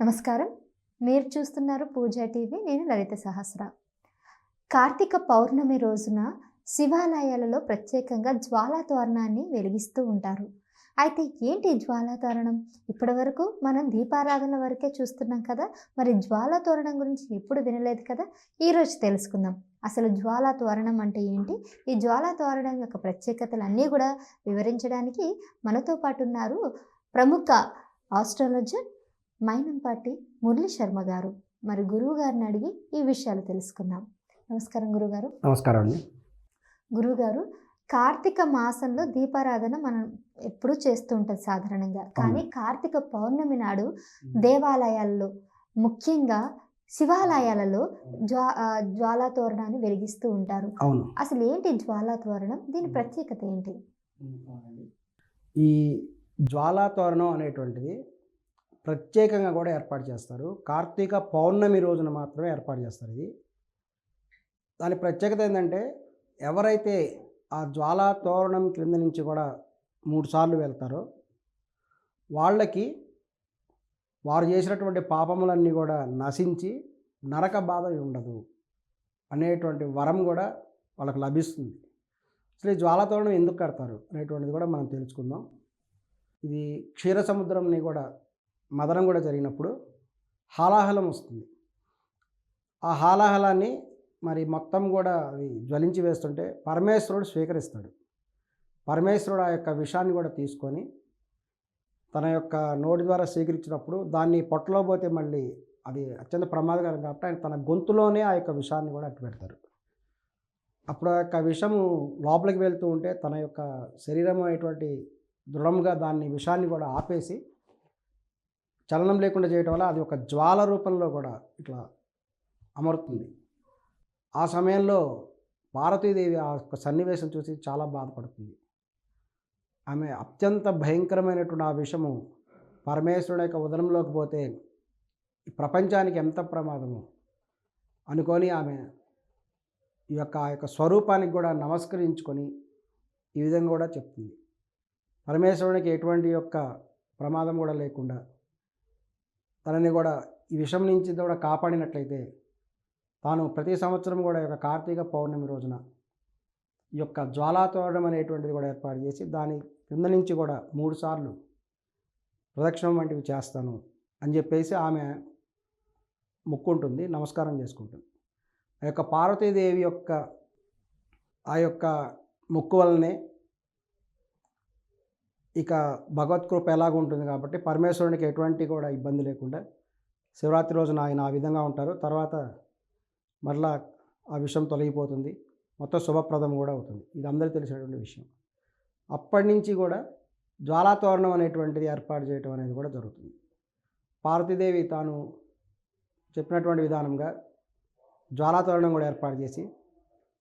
నమస్కారం. మీరు చూస్తున్నారు పూజా టీవీ నేను లలిత సహస్ర. కార్తీక పౌర్ణమి రోజున శివాలయాలలో ప్రత్యేకంగా జ్వాలా తోరణాన్ని వెలిగిస్తూ ఉంటారు. అయితే ఏంటి జ్వాలా తోరణం ఇప్పటివరకు మనం దీపారాధన వరకే చూస్తున్నాం కదా మరి జ్వాలాతోరణం గురించి ఎప్పుడు వినలేదు కదా? ఈరోజు తెలుసుకుందాం. అసలు జ్వాలా తోరణం అంటే ఏంటి? ఈ జ్వాలా తోరణం యొక్క ప్రత్యేకతలు అన్నీ కూడా వివరించడానికి మనతో పాటు ఉన్నారు ప్రముఖ ఆస్ట్రాలజర్ మైనంపాటి మురళి శర్మ గారు. మరి గురువు గారిని అడిగి ఈ విషయాలు తెలుసుకుందాం. నమస్కారం గురుగారు. నమస్కారం అండి. గురుగారు కార్తీక మాసంలో దీపారాధన మనం ఎప్పుడూ చేస్తూ ఉంటుంది సాధారణంగా. కానీ కార్తీక పౌర్ణమి నాడు దేవాలయాల్లో ముఖ్యంగా శివాలయాలలో జ్వా జ్వాలా తోరణాన్ని వెలిగిస్తూ ఉంటారు. అవును. అసలు ఏంటి జ్వాలా తోరణం? దీని ప్రత్యేకత ఏంటి? ఈ జ్వాలా తోరణం అనేటువంటిది ప్రత్యేకంగా కూడా ఏర్పాటు చేస్తారు. కార్తీక పౌర్ణమి రోజున మాత్రమే ఏర్పాటు చేస్తారు ఇది. దాని ప్రత్యేకత ఏంటంటే ఎవరైతే ఆ జ్వాలా తోరణం క్రింద నుంచి కూడా మూడు సార్లు వెళ్తారో వాళ్ళకి వారు చేసినటువంటి పాపములన్నీ కూడా నశించి నరక బాధ ఉండదు అనేటువంటి వరం కూడా వాళ్ళకు లభిస్తుంది. అసలు ఈ జ్వాలాతోరణం ఎందుకు కడతారు అనేటువంటిది కూడా మనం తెలుసుకుందాం. ఇది క్షీర సముద్రంని కూడా మదనం కూడా జరిగినప్పుడు హాలాహలం వస్తుంది. ఆ హాలాహలాన్ని మరి మొత్తం కూడా అది జ్వలించి వేస్తుంటే పరమేశ్వరుడు స్వీకరిస్తాడు. పరమేశ్వరుడు ఆ యొక్క విషాన్ని కూడా తీసుకొని తన యొక్క నోటి ద్వారా స్వీకరించినప్పుడు దాన్ని పొట్టలో పోతే మళ్ళీ అది అత్యంత ప్రమాదకరం కాబట్టి ఆయన తన గొంతులోనే ఆ యొక్క విషాన్ని కూడా అట్టు పెడతారు. అప్పుడు ఆ యొక్క విషము లోపలికి వెళ్తూ ఉంటే తన యొక్క శరీరం అనేటువంటి దృఢంగా దాన్ని విషాన్ని కూడా ఆపేసి చలనం లేకుండా చేయటం వల్ల అది ఒక జ్వాల రూపంలో కూడా ఇట్లా అమరుతుంది. ఆ సమయంలో భారతీదేవి ఆ యొక్క సన్నివేశం చూసి చాలా బాధపడుతుంది. ఆమె అత్యంత భయంకరమైనటువంటి ఆ విషము పరమేశ్వరుడు యొక్క ఉదరంలోకి పోతే ఈ ప్రపంచానికి ఎంత ప్రమాదము అనుకొని ఆమె ఈ యొక్క ఆ యొక్క స్వరూపానికి కూడా నమస్కరించుకొని ఈ విధంగా కూడా చెప్తుంది. పరమేశ్వరునికి ఎటువంటి యొక్క ప్రమాదం కూడా లేకుండా తనని కూడా ఈ విషయం నుంచి కూడా కాపాడినట్లయితే తాను ప్రతి సంవత్సరం కూడా యొక్క కార్తీక పౌర్ణమి రోజున ఈ యొక్క జ్వాలాతోరణం అనేటువంటిది కూడా ఏర్పాటు చేసి దాని కింద నుంచి కూడా మూడు సార్లు ప్రదక్షిణం వంటివి చేస్తాను అని చెప్పేసి ఆమె ముక్కుంటుంది నమస్కారం చేసుకుంటుంది. ఆ యొక్క పార్వతీదేవి యొక్క ఆ యొక్క ముక్కు వలనే ఇక భగవత్ కృప ఎలాగ ఉంటుంది కాబట్టి పరమేశ్వరునికి ఎటువంటి కూడా ఇబ్బంది లేకుండా శివరాత్రి రోజున ఆయన ఆ విధంగా ఉంటారు. తర్వాత మరలా ఆ విషయం తొలగిపోతుంది. మొత్తం శుభప్రదం కూడా అవుతుంది. ఇది అందరికీ తెలిసినటువంటి విషయం. అప్పటి నుంచి కూడా జ్వాలాతోరణం అనేటువంటిది ఏర్పాటు చేయటం అనేది కూడా జరుగుతుంది. పార్వతీదేవి తాను చెప్పినటువంటి విధానంగా జ్వాలాతోరణం కూడా ఏర్పాటు చేసి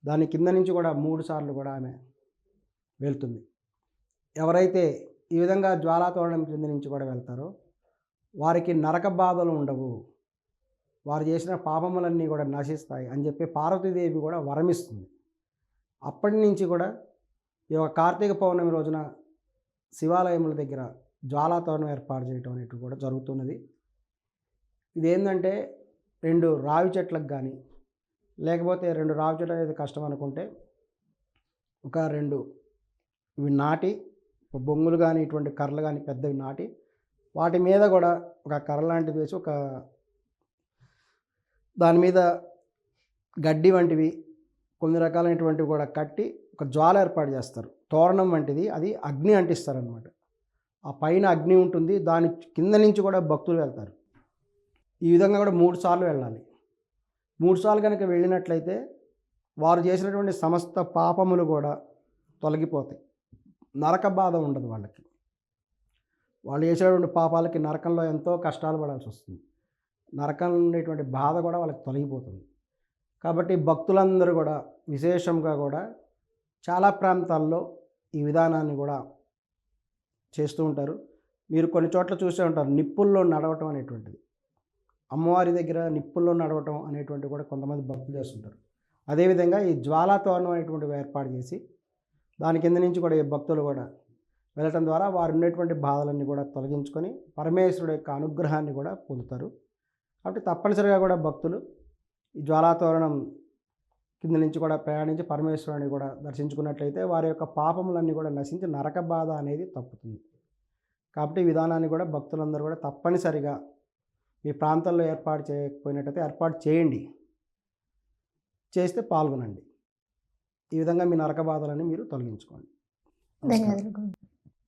దాని కింద నుంచి కూడా మూడు సార్లు కూడా ఆమె వెళ్తుంది. ఎవరైతే ఈ విధంగా జ్వాలాతోరణం కింద నుంచి కూడా వెళ్తారో వారికి నరక బాధలు ఉండవు. వారు చేసిన పాపములన్నీ కూడా నశిస్తాయి అని చెప్పి పార్వతీదేవి కూడా వరమిస్తుంది. అప్పటి నుంచి కూడా ఈ యొక్క కార్తీక పౌర్ణమి రోజున శివాలయముల దగ్గర జ్వాలాతోరణం ఏర్పాటు చేయటం అనేటివి కూడా జరుగుతున్నది. ఇదేంటంటే రెండు రావి చెట్లకు కానీ లేకపోతే రెండు రావి చెట్లు అనేది కష్టం అనుకుంటే ఒక రెండు ఇవి నాటి బొంగులు కానీ ఇటువంటి కర్రలు కానీ పెద్దవి నాటి వాటి మీద కూడా ఒక కర్ర లాంటిది వేసి ఒక దాని మీద గడ్డి వంటివి కొన్ని రకాలైనటువంటివి కూడా కట్టి ఒక జ్వాల ఏర్పాటు చేస్తారు. తోరణం వంటిది అది అగ్ని అంటిస్తారనమాట ఆ పైన అగ్ని ఉంటుంది దాని కింద నుంచి కూడా భక్తులు వెళ్తారు. ఈ విధంగా కూడా మూడు సార్లు వెళ్ళాలి. మూడు సార్లు కనుక వెళ్ళినట్లయితే వారు చేసినటువంటి సమస్త పాపములు కూడా తొలగిపోతాయి. నరక బాధ ఉండదు వాళ్ళకి. వాళ్ళు చేసేటువంటి పాపాలకి నరకంలో ఎంతో కష్టాలు పడాల్సి వస్తుంది. నరకం ఉండేటువంటి బాధ కూడా వాళ్ళకి తొలగిపోతుంది. కాబట్టి భక్తులందరూ కూడా విశేషంగా కూడా చాలా ప్రాంతాల్లో ఈ విధానాన్ని కూడా చేస్తూ ఉంటారు. మీరు కొన్ని చోట్ల చూసే ఉంటారు నిప్పుల్లో నడవటం అనేటువంటిది. అమ్మవారి దగ్గర నిప్పుల్లో నడవటం అనేటువంటివి కూడా కొంతమంది భక్తులు చేస్తుంటారు. అదేవిధంగా ఈ జ్వాలా తోరణం అనేటువంటివి ఏర్పాటు చేసి దాని కింద నుంచి కూడా ఈ భక్తులు కూడా వెళ్ళటం ద్వారా వారు ఉన్నటువంటి బాధలన్నీ కూడా తొలగించుకొని పరమేశ్వరుడు యొక్క అనుగ్రహాన్ని కూడా పొందుతారు. కాబట్టి తప్పనిసరిగా కూడా భక్తులు ఈ జ్వాలాతోరణం కింద నుంచి కూడా ప్రయాణించి పరమేశ్వరుని కూడా దర్శించుకున్నట్లయితే వారి యొక్క పాపములన్నీ కూడా నశించి నరక బాధ అనేది తప్పుతుంది. కాబట్టి ఈ విధానాన్ని కూడా భక్తులందరూ కూడా తప్పనిసరిగా మీ ప్రాంతంలో ఏర్పాటు చేయకపోయినట్టయితే ఏర్పాటు చేయండి. చేస్తే పాల్గొనండి. ఈ విధంగా మీ నరక బాధలని మీరు తొలగించుకోండి. ధన్యవాదాలు